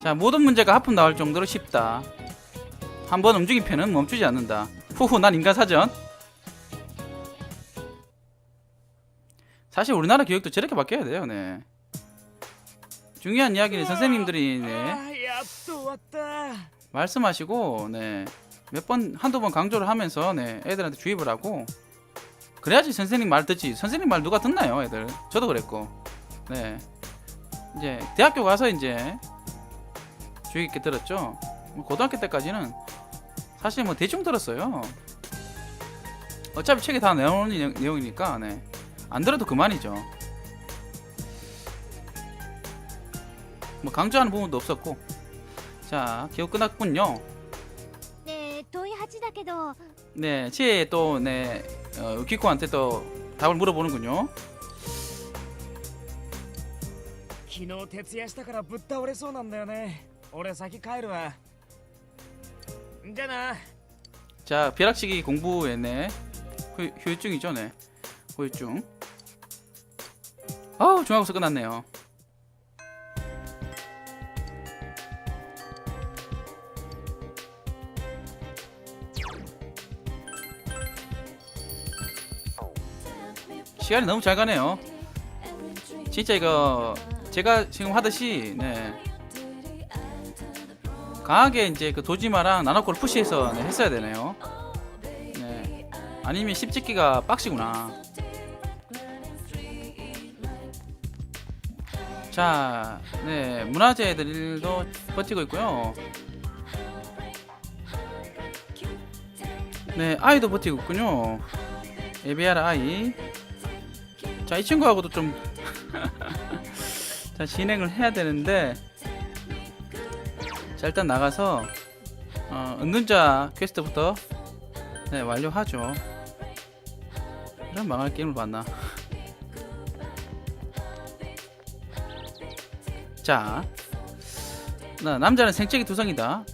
자 모든 문제가 하품 나올 정도로 쉽다. 한번 움직인 편은 멈추지 않는다. 후후 난 인간사전. 사실 우리나라 교육도 저렇게 바뀌어야 돼요 네. 중요한 이야기는 선생님들이 네. 말씀하시고 네 몇 번 한두 번 강조를 하면서 네 애들한테 주입을 하고. 그래야지 선생님 말 듣지. 선생님 말 누가 듣나요 애들? 저도 그랬고. 네. 이제 대학교 가서 이제 주의 깊게 들었죠 뭐 고등학교 때까지는 사실 뭐 대충 들었어요 어차피 책에 다 내놓은 내용- 내용이니까 네안 들어도 그만이죠 뭐 강조하는 부분도 없었고 자 기억 끝났군요 ねえ問い8だけど 네, 치에 또, 네, 어, 우키코한테 또 답을 물어보는군요. 昨日徹夜したからぶっ倒れそうなんだよね 俺先帰るわじゃあな 자, 벼락치기 공부에, 네, 후, 후유증이죠, 네. 후유증. 아우, 중학교서 끝났네요. 시간이 너무 잘 가네요. 진짜 이거 제가 지금 하듯이 네 강하게 이제 그 도지마랑 나노코를 푸시해서 네, 했어야 되네요. 네 아니면 씹찍기가 빡시구나. 자, 네 문화재 애들도 버티고 있고요. 네 아이도 버티고 있군요. 에비아라 아이. 자, 이 친구하고도 좀 자, 진행을 해야 되는데 자, 일단 나가서 어, 은둔자 퀘스트부터 네, 완료하죠. 이런 망할 게임을 봤나? 자, 나 남자는 생채기 두성이다.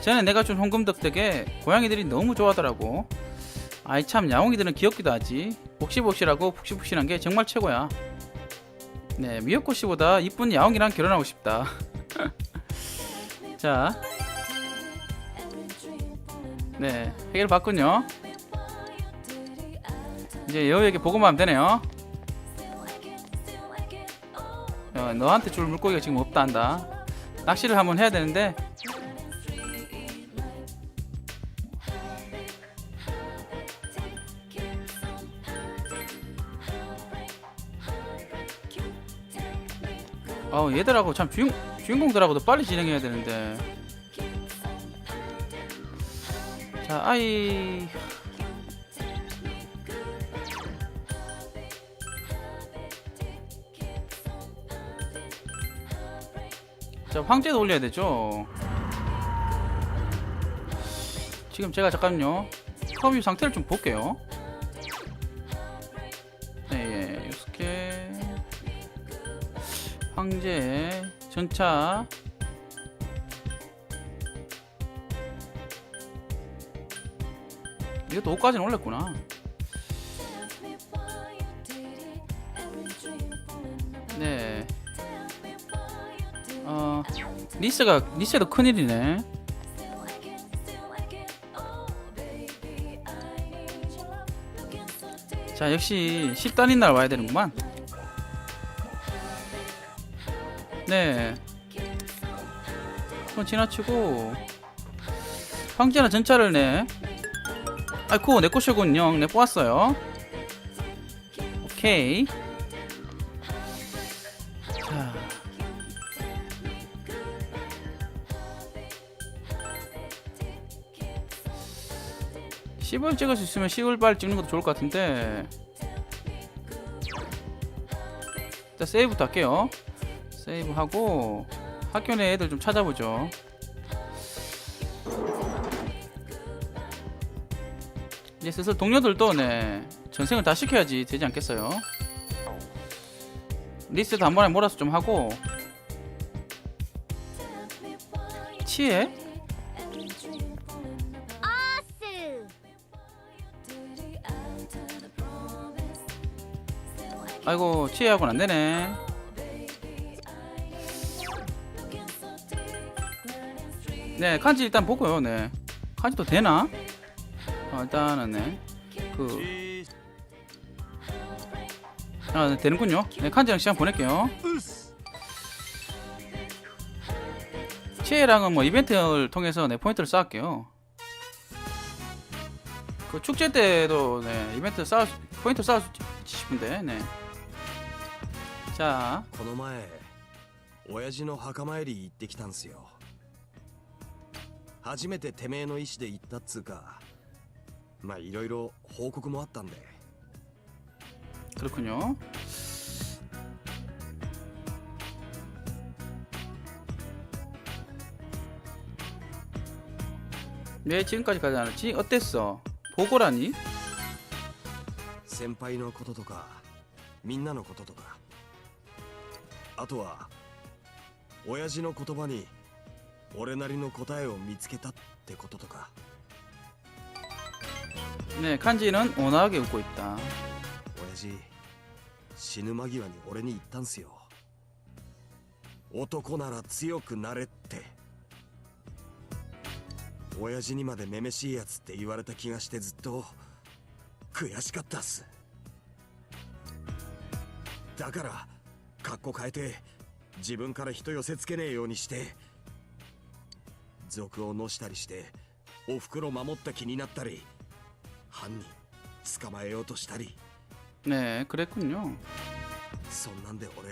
전에 내가 준 홍금 덕택에 고양이들이 너무 좋아하더라고. 아이 참 야옹이들은 귀엽기도 하지. 복시복시라고 푹신푹신한 게 정말 최고야. 네, 미역코 씨보다 이쁜 야옹이랑 결혼하고 싶다. 자, 네, 해결 받군요. 이제 여우에게 보고만 하면 되네요. 어, 너한테 줄 물고기가 지금 없다 한다. 낚시를 한번 해야 되는데 어 얘들하고 참 주인, 주인공들하고도 빨리 진행해야 되는데. 자 아이. 자 황제도 올려야 되죠? 지금 제가 잠깐요. 컴퓨 상태를 좀 볼게요 3차 이것도 5까지는 올렸구나. 네. 어, 니스가 니스도 큰일이네. 자 역시 10단인 날 와야 되는구만. 네. 그건 지나치고 황제나 전차를 내. 아이쿠 내 꽃이군요. 내 뽑았어요. 오케이. 자. 씹을 찍을 수 있으면 씹을 발 찍는 것도 좋을 것 같은데. 일단 세이브부터 할게요. 세이브 하고 학교 내 애들 좀 찾아보죠. 이제 슬슬 동료들도 네 전생을 다 시켜야지 되지 않겠어요. 리스트도 한 번에 몰아서 좀 하고 치에 아이고 치에하고는 안 되네. 네 간지 일단 보고요 네 간지도 되나? 어, 일단은 네그 아, 네, 되는군요 네 간지랑 시간 보낼게요 うっす 치에랑은 뭐 이벤트를 통해서 네 포인트를 쌓을게요 그 축제 때도 네 이벤트 쌓을 수- 포인트 쌓을 수 싶은데 네 자, この前親父の墓参り行ってきたんすよ 初めててめえの意思で行ったっつうかまあいろいろ報告もあったんで 그렇군요. 왜 지금까지 가지 않았지? 어땠어? 보고라니? 先輩のこととかみんなのこととかあとは親父の言葉に 俺なりの答えを見つけたってこととか 네, 칸지는 온화하게 웃고 있다. 親父死ぬ間際に俺に言ったんすよ男なら強くなれって親父にまでめめしいやつって言われた気がしてずっと悔しかったっすだから格好変えて自分から人寄せつけねえようにして 賊をのしたりしておふくろ守った気になったり犯人捕まえようとしたり 네, 그랬군요. そんなんで俺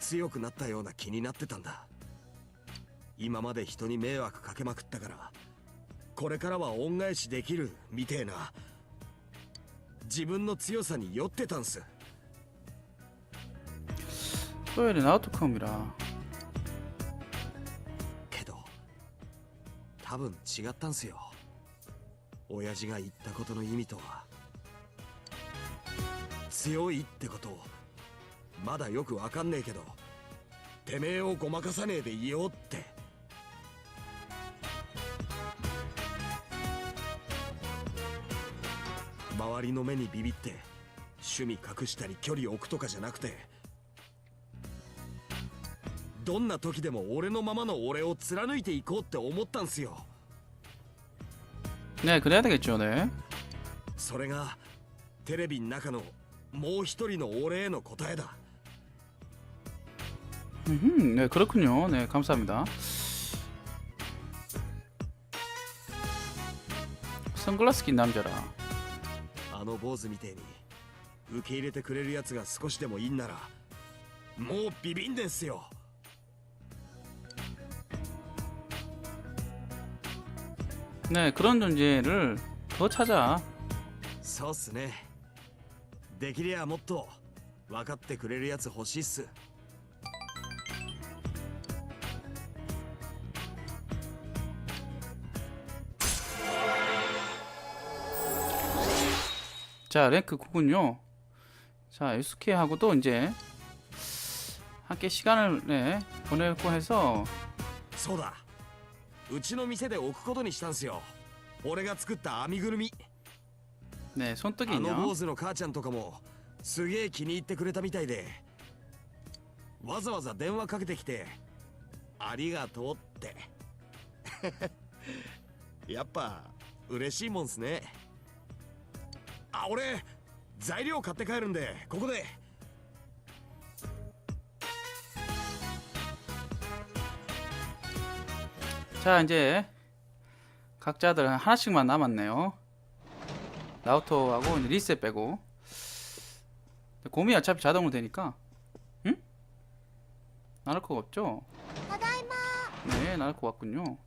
強くなったような気になってたんだ今まで人に迷惑かけまくったからこれからは恩返しできるみてえな自分の強さに酔ってたんす 소열이 나우트컴이라. け 多分違ったんすよ。親父が言ったことの意味とは。強いってことまだよくわかんねえけどてめえをごまかさねえでいようって。周りの目にビビって趣味隠したり距離置くとかじゃなくてどんな時でも俺のままの俺を貫いていこうって思ったんすよ 네, 그래야 되겠죠, 네. それがテレビの中のもう一人の俺への答えだ 음흠, 네, 그렇군요. 네, 감사합니다. 선글라스 낀 남자라. あの坊主みてえに受け入れてくれるやつが少しでもいいんならもうビビんでんすよ 네, 그런 존재를 더 찾아. そうっすねできりゃもっと分かってくれるやつ欲しいっす 자, 랭크 9군요. 자, SK하고도 이제 함께 시간을 네, 보내고 해서 そうだ うちの店で置くことにしたんすよ。俺が作った編みぐるみ。ねえその時にあの坊主の母ちゃんとかもすげえ気に入ってくれたみたいで。わざわざ電話かけてきてありがとうって。やっぱ嬉しいもんすね。あ俺材料買って帰るんでここで。 자, 이제 각자들 하나씩만 남았네요. 나우토하고 이제 리셋 빼고. 곰이 어차피 자동으로 되니까. 응? 나눌 거 없죠? ただいま 네, 나눌 거 같군요.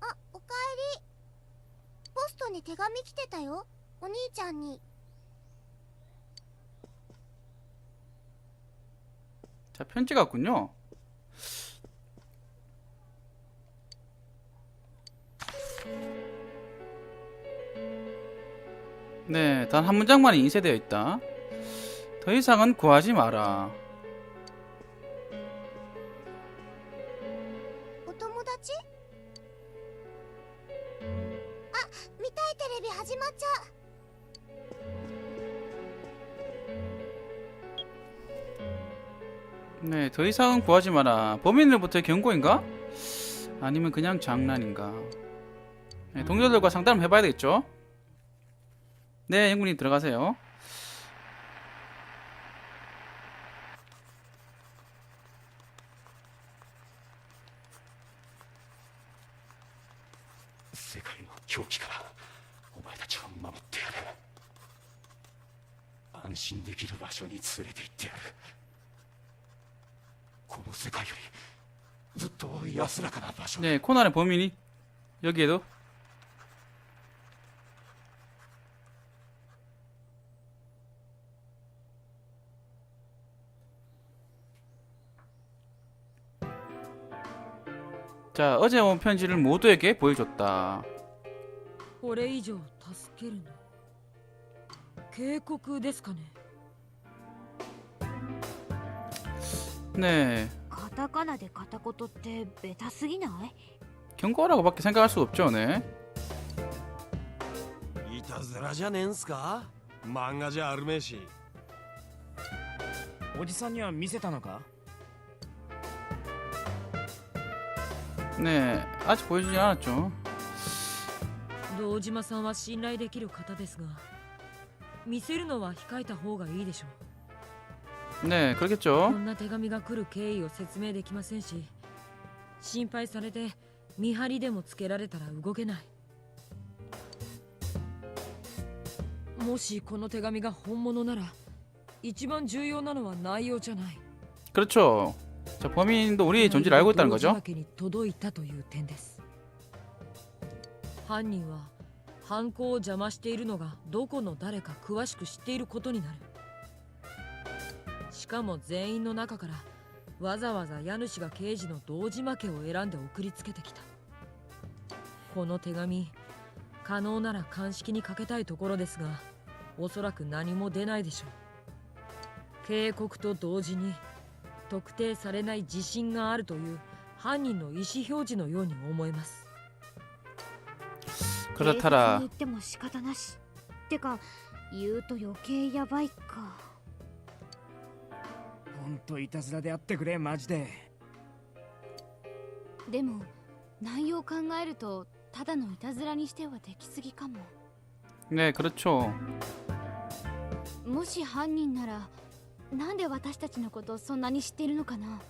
あおかえりポストに手紙来てたよお兄ちゃんに 자, 편지 같군요. 네, 단 한 문장만 인쇄되어 있다. 더 이상은 구하지 마라. 네, 더 이상은 구하지 마라. 범인으로부터 경고인가? 아니면 그냥 장난인가? 네, 동료들과 상담을 해봐야 되겠죠? 네, 영군님 들어가세요. 世界の狂気からお前たちを守ってやる安心できる場所に連れて行ってやる 네, 코난의 범인이 여기에도 자, 어제 온 편지를 모두에게 보여줬다. これ以上助けるの警告ですかね 네, カタカナで片言ってベタすぎない 경고라고밖에 생각할 수 없죠, 네. いたずらじゃねえんすか漫画じゃあるめえしおじさんには見せたのか 네, 아직 보여주진 않았죠. 堂島さんは信頼できる方ですが見せるのは控えた方がいいでしょう 네, こ 그렇겠죠. んな手紙が来る経緯を説明できませんし心配されて見張りでもつけられたら動けないもしこの手紙が本物なら一番重要なのは内容じゃない 그렇죠. 자, 범인도 우리의 존재를 알고 있다는 堂 거죠. 島家に届いたという点です犯人は犯行を邪魔しているのがどこの誰か詳しく知っていることになるし かも全員の中からわざわざ家主が刑事の堂島家を選んで送りつけてきたこの手紙可能なら鑑識にかけたいところですがおそらく何も出ないでしょう警告と同時に特定されない自信があるという犯人の意思表示のように思えます 그렇다라. 警察に言っても仕方なしってか言うと余計やばいかほ んといたずらであってくれマジででも内容考えるとただのいたずらにしてはできすぎかも 네, 그렇죠. もし犯人ならなんで私たちのことをそんなに知っているのかな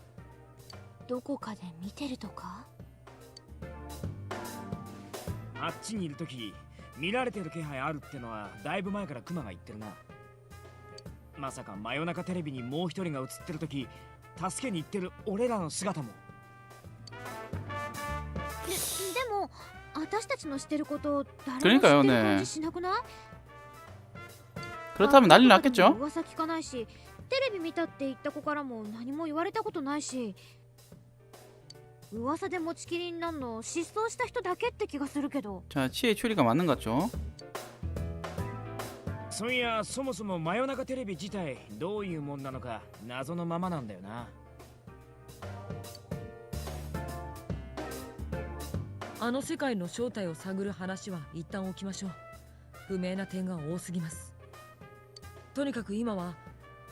どこかで見てるとかあっちにいる時見られてる気配あるってのはだいぶ前からクマが言ってるな まさか真夜中テレビにもう一人が映ってる時助けに行ってる俺らの姿もででも私たちの知ってることを誰も知 그러니까요 ってる 네 感じしなくない 그렇다면 난리 会ったこと 났겠죠. も噂聞かないしテレビ見たって言った子からも何も言われたことないし噂で持ちきりになるの失踪した人だけって気がするけど 자, 치의 추리가 맞는 것 같죠. そういやそもそも真夜中テレビ自体どういうもんなのか謎のままなんだよなあの世界の正体を探る話は一旦置きましょう不明な点が多すぎますとにかく今は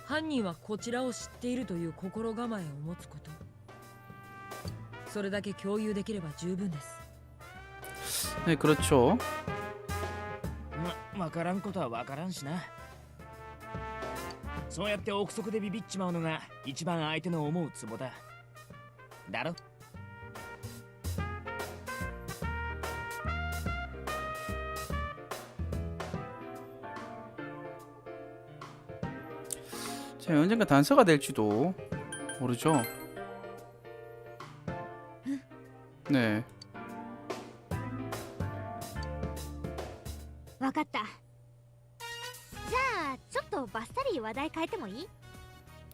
犯人はこちらを知っているという心構えを持つことそれだけ共有できれば十分です 네, 그렇죠. ま分からんことは分からんしなそうやって憶測でビビっちまうのが一番相手の思うツボだだろ 자, 언젠가 단서가 될지도 모르죠. 네.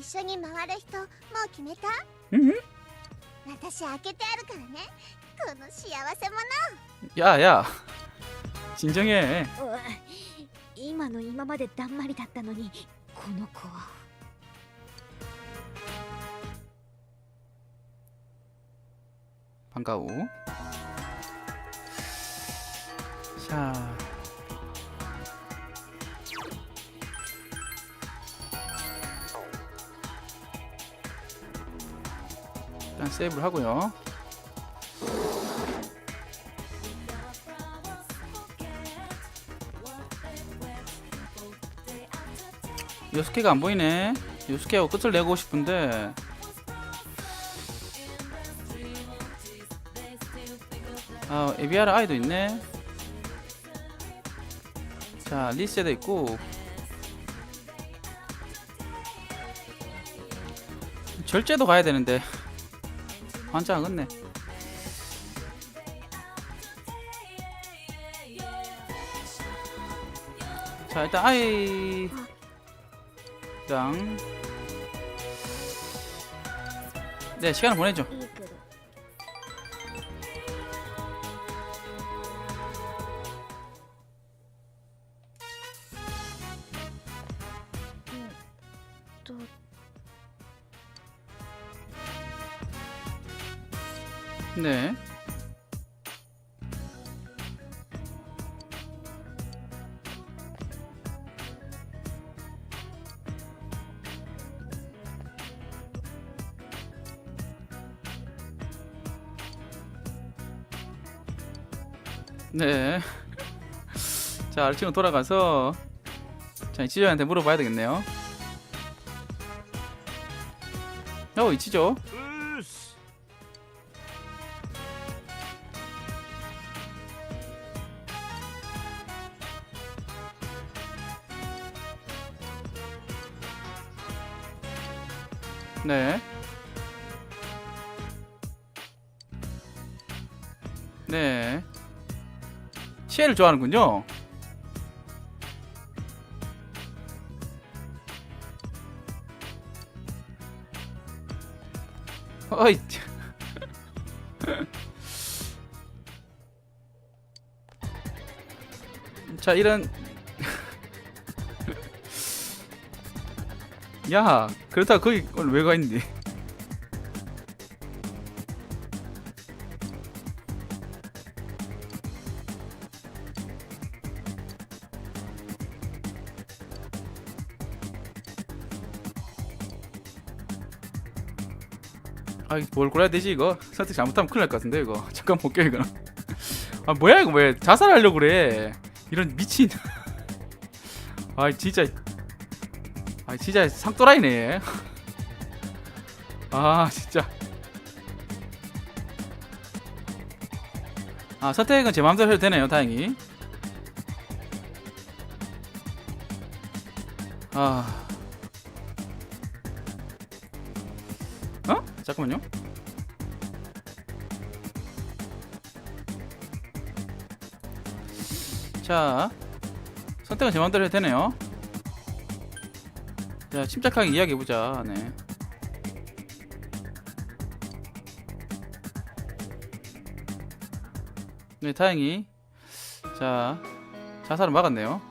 一緒に回る人もう決めた 응? 私開けてあるからねこの幸せ者 야야 진정해 今の今までだんまりだったのにこの子は 반가워 자 일단 세이브를 하고요. 요스케가 안 보이네. 요스케하고 끝을 내고 싶은데. 아 에비아라 아이도 있네. 자 리세도 있고. 절제도 가야 되는데 환장 하겠네. 자 일단 아이랑. 네 시간을 보내죠 네. 자, 아르치노 돌아가서 자, 이치조한테 물어봐야 되겠네요. 어, 이치조. 시에를 좋아하는군요. 어이. 자, 이런 야, 그렇다고 거기 왜 가 있니? 아, 이거 뭘 골라야 되지 이거? 선택 잘못하면 큰일 날 것 같은데 이거. 잠깐 볼게요 이거는. 아, 뭐야 이거 왜 자살하려고 그래? 이런 미친. 아, 진짜. 아, 진짜 상또라이네. 아, 진짜. 아, 선택은 제 마음대로 해도 되네요. 다행히. 아. 선택은 제 마음대로 해도 되네요. 자, 침착하게 이야기해보자. 네. 네, 다행히. 자, 자살을 막았네요.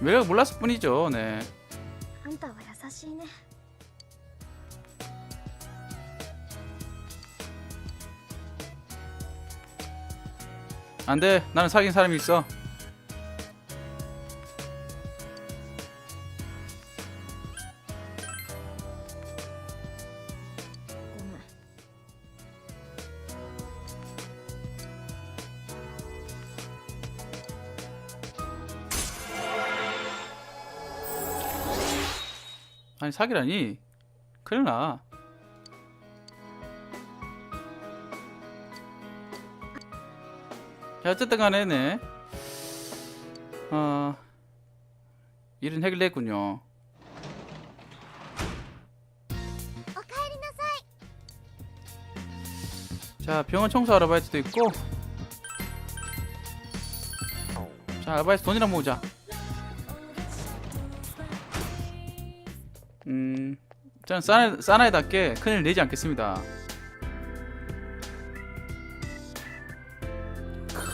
매력 몰랐을 뿐이죠. 네. あんたは優しいね 안 돼. 나는 사귄 사람이 있어. 사기라니? 그러나. 야, 어쨌든 간에 네. 어, 일은 해결 됐군요. 어, 자 병원 청소 아르바이트도 있고. 자 아르바이트 돈이랑 모으자. 저는 사나이, 사나이답게 큰일 내지 않겠습니다.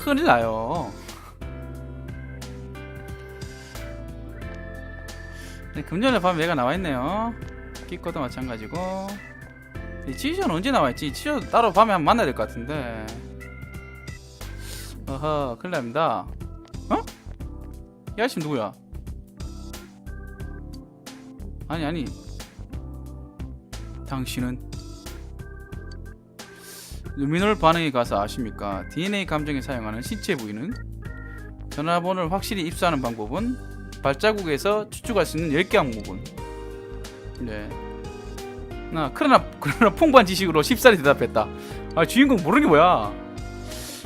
큰일 나요. 네, 금요일 밤에 얘가 나와 있네요. 키코도 마찬가지고. 이 치즈는 언제 나와있지? 치즈 따로 밤에 한번 만나야 될 것 같은데. 어허, 큰일 납니다. 어? 이 아저씨 누구야? 아니, 아니. 당신은 루미놀 반응에 가서 아십니까? DNA 감정에 사용하는 신체 부위는 전화번호를 확실히 입수하는 방법은 발자국에서 추측할 수 있는 10개 항목은 네. 나 그러나 그러나 풍부한 지식으로 쉽사리 대답했다. 아 주인공 모르는 게 뭐야?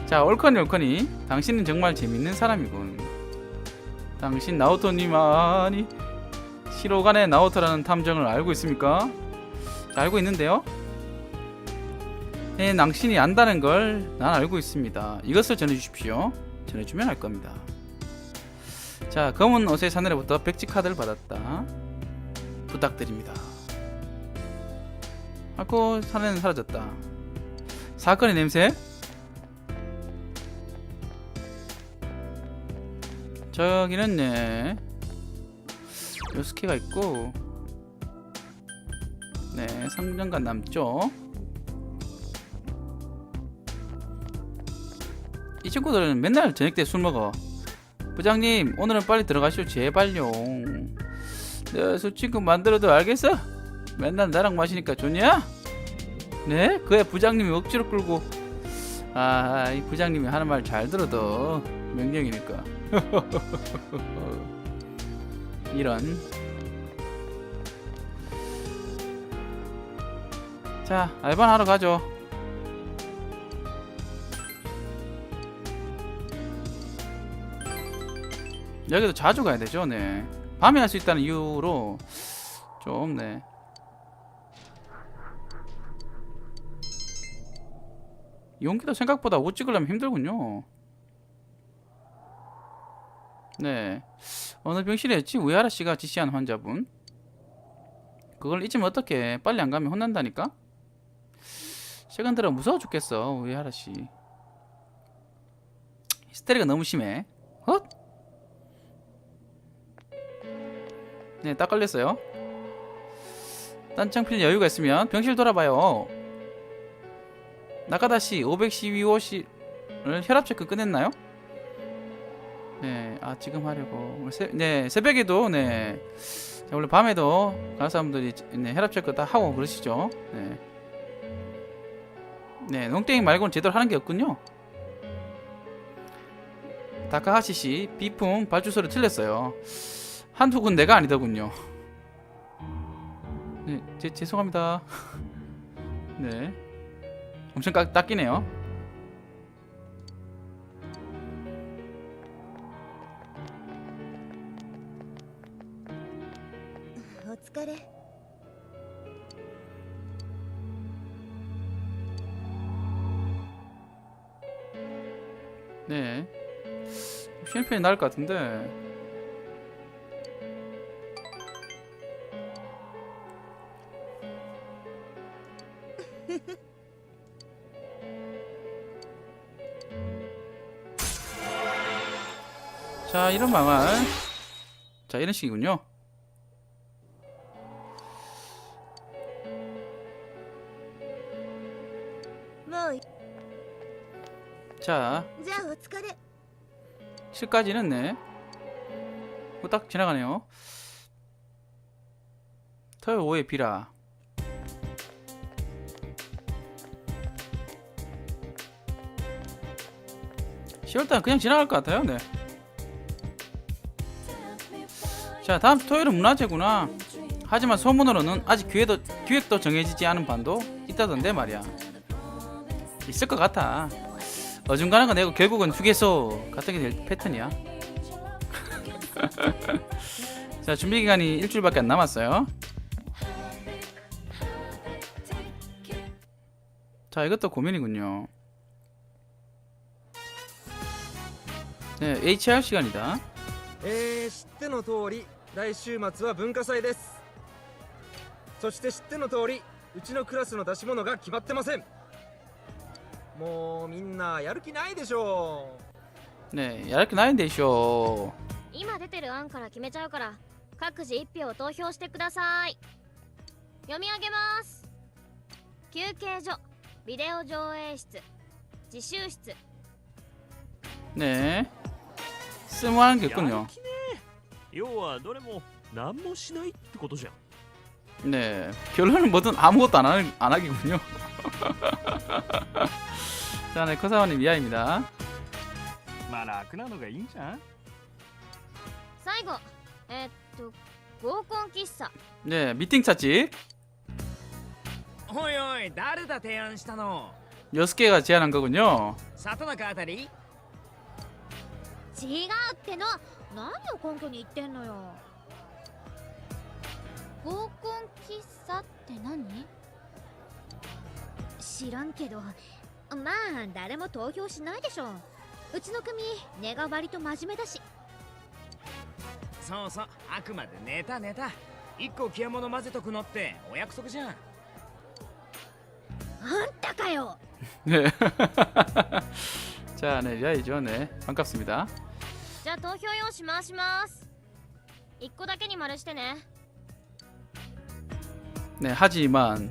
자 올커니 올커니 당신은 정말 재밌는 사람이군. 당신 나오토님 아니 시로간의 나오토라는 탐정을 알고 있습니까? 자, 알고 있는데요. 네, 당신이 안다는 걸 난 알고 있습니다. 이것을 전해주십시오. 전해주면 알 겁니다. 자, 검은 옷의 사내로부터 백지 카드를 받았다. 부탁드립니다. 아고 사내는 사라졌다. 사건의 냄새? 저기는 네 요스케가 있고 네 상점간 남쪽 이 친구들은 맨날 저녁 때 술 먹어 부장님 오늘은 빨리 들어가시오 제발요 내가 술친구 만들어도 알겠어? 맨날 나랑 마시니까 좋냐? 네? 그애 부장님이 억지로 끌고 아 이 부장님이 하는 말 잘 들어도 명령이니까 이런 자 알바나 하러 가죠. 여기도 자주 가야 되죠 네. 밤에 할 수 있다는 이유로 좀 네. 용기도 생각보다 옷 찍으려면 힘들군요. 네. 어느 병실이었지 우야라 씨가 지시한 환자분. 그걸 잊으면 어떡해. 빨리 안 가면 혼난다니까 최근 들어 무서워 죽겠어 우야라 씨 히스테리가 너무 심해 헛? 네딱 걸렸어요 딴창 필 여유가 있으면 병실 돌아봐요 나가다 씨 512호씨를 혈압 체크 끝냈나요? 네, 아 지금 하려고. 새, 네, 새벽에도 네. 자, 원래 밤에도 간호사분들이 네, 혈압 체크 다 하고 그러시죠. 네. 네, 농땡이 말고는 제대로 하는 게 없군요. 다카하시 씨, 비품 발주소를 틀렸어요. 한두 군데가 아니더군요. 네, 제, 죄송합니다. 네. 엄청 깎, 닦이네요. 오츠카레. 어, 네. 쉬는 편이 나을 것 같은데. 자, 이런 방안. 자, 이런 식이군요. 뭐, 자, 실까지는 네. 뭐 딱 지나가네요. 토요 5의 비라. 10월달 그냥 지나갈 것 같아요. 네. 자 다음 토요일은 문화재구나. 하지만 소문으로는 아직 기회도, 기획도 정해지지 않은 반도 있다던데 말이야. 있을 것 같아. 어중간한 거 내고 결국은 휴게소 같은 게 될 패턴이야. 자 준비 기간이 일주일밖에 안 남았어요. 자 이것도 고민이군요. 네 HR 시간이다. えー、知っての通り来週末は文化祭ですそして知っての通りうちのクラスの出し物が決まってません もうみんなやる気ないでしょ 네 야르키 나인데쇼. 今出てる案から決めちゃうから各自1票投票してください読み上げます休憩所ビデオ上映室自習室 네 쓸모하는 게 やる 있군요. 気ね要はどれも何もしないってことじゃん 네 결론은 뭐든 아무것도 안, 하, 안 하기군요. 자, 네 커사원님 이하입니다. まあ楽なのがいいんじゃん最後えっと合コン喫茶 네 미팅 찾지 おいおい誰だ提案したの 여섯 개가 제안한 거군요. 里中あたり違うっての何を根拠に言ってんのよ合コン喫茶って何知らんけど まあ誰も投票しないでしょうちの組根が割と真面目だしそうそうあくまでネタネタ一個消え物混ぜとくのってお約束じゃんあんたかよ 네. 자, 네 리아이죠. 네 반갑습니다. じゃあ投票用紙回します一個だけに丸してね 네 하지만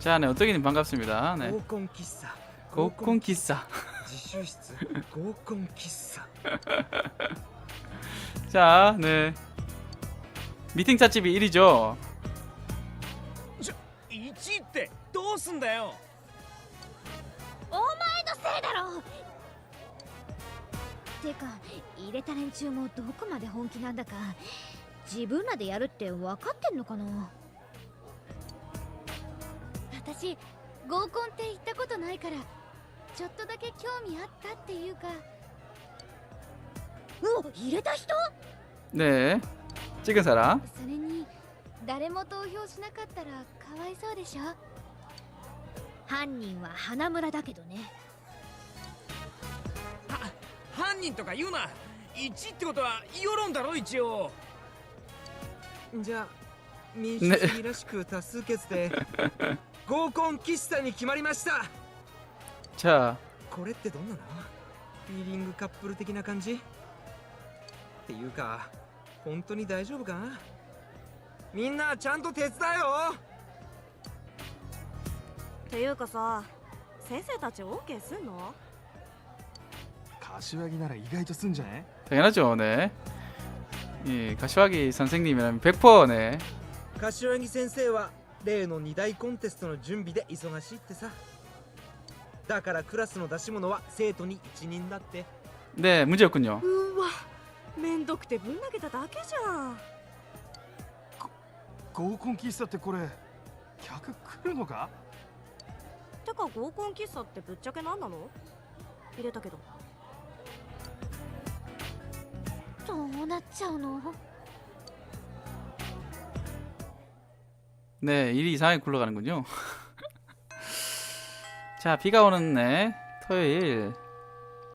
자, 네 어떻게님 반갑습니다. 네 合コン喫茶 고콘 기싸. 自習室合コン喫茶 자, 네 미팅 찾집이 1위죠. 1ってどうすんだよお前のせいだろてか入れた連中もどこまで本気なんだか自分らでやるって分かってんのかな し合コンって行ったことないからちょっとだけ興味あったっていうか。お入れた人？ねえ。チキサラそれに誰も投票しなかったらかわいそうでしょ？犯人は花村だけどね。は犯人とか言うな。一ってことは世論だろ一応。じゃあ民主主義らしく多数決で。合コン喫茶に決まりました 자, これってどんなのフィーリングカップル的な感じっていうか本当に大丈夫かみんなちゃんと手伝えよていうかさ先生たち OK すんの柏木なら意外とすんじゃね 당연하죠. 네. 예, 가시화기 선생님이라면 100% 네. 柏木先生は 例の二大コンテストの準備で忙しいってさだからクラスの出し物は生徒に一任だって 네, 문제였군요. うわめんどくてぶん投げただけじゃん合コン喫茶ってこれ客来るのかてか合コン喫茶ってぶっちゃけ何なの入れたけどどうなっちゃうの 네, 일이 이상하게 굴러가는군요. 자, 비가 오는 네, 토요일